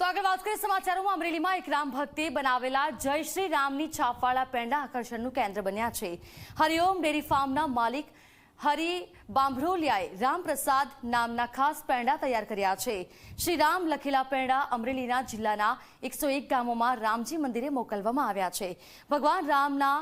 તો આગળ વાત કરીએ સમાચારોમાં. અમરેલીમાં એક રામ ભક્તે બનાવેલા જય શ્રી રામની છાપવાળા પેંડા આકર્ષણનું કેન્દ્ર બન્યા છે. હરિઓમ ડેરી ફાર્મના માલિક હરિ બાંભરોલિયાએ રામપ્રસાદ નામના ખાસ પેંડા તૈયાર કર્યા છે. શ્રી રામ લખેલા પેંડા અમરેલીના જિલ્લાના એકસો એક ગામોમાં રામજી મંદિરે મોકલવામાં આવ્યા છે. ભગવાન રામના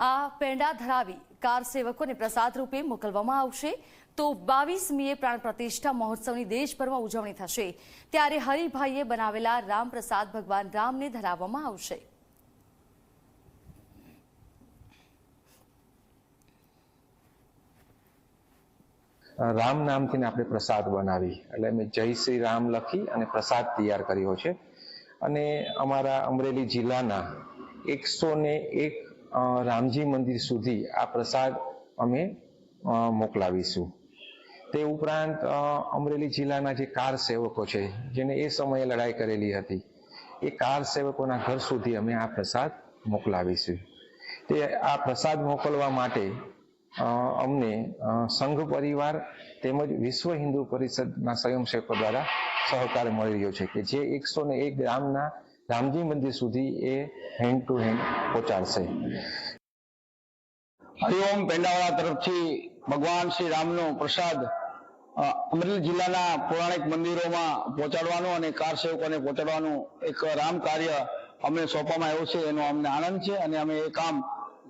આ પેંડા ધરાવી કાર સેવકોને પ્રસાદ રૂપે મોકલવામાં આવશે. તો બાવીસમીએ પ્રાણ પ્રતિષ્ઠા મહોત્સવની દેશભરમાં ઉજવણી થશે. ત્યારે હરિભાઈએ બનાવેલા રામપ્રસાદ ભગવાન રામને ધરાવવામાં આવશે. રામ નામથી આપણે પ્રસાદ બનાવી. એટલે મેં જય શ્રી રામ લખી અને પ્રસાદ તૈયાર કર્યો છે. અને અમારા અમરેલી જિલ્લાના એકસો ને એક રામજી મંદિર સુધી આ પ્રસાદ અમે મોકલાવીશું. તે ઉપરાંત અમરેલી જિલ્લાના જે કાર સેવકો છે, જેને એ સમયે લડાઈ કરેલી હતી, એ કાર સેવકોના ઘર સુધી અમે આ પ્રસાદ મોકલાવીશું. તે આ પ્રસાદ મોકલવા માટે અમને સંઘ પરિવાર તેમજ વિશ્વ હિન્દુ પરિષદના સ્વયંસેવકો દ્વારા સહકાર મળી રહ્યો છે કે જે એકસો ને એક ગ્રામના રામજી મંદિર સુધી એ હેન્ડ ટુ હેન્ડ પહોંચાડશે. હરિઓમ પેંડાવાળા તરફથી ભગવાન શ્રી રામનો પ્રસાદ અમરેલી જિલ્લાના પૌરાણિક મંદિરોમાં પહોંચાડવાનું અને કાર સેવકોને પહોંચાડવાનું એક રામ કાર્ય અમને સોંપવામાં આવ્યું છે. એનો અમને આનંદ છે અને અમે એ કામ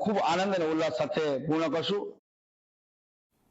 ખૂબ આનંદ અને ઉલ્લાસ સાથે પૂર્ણ કરશું.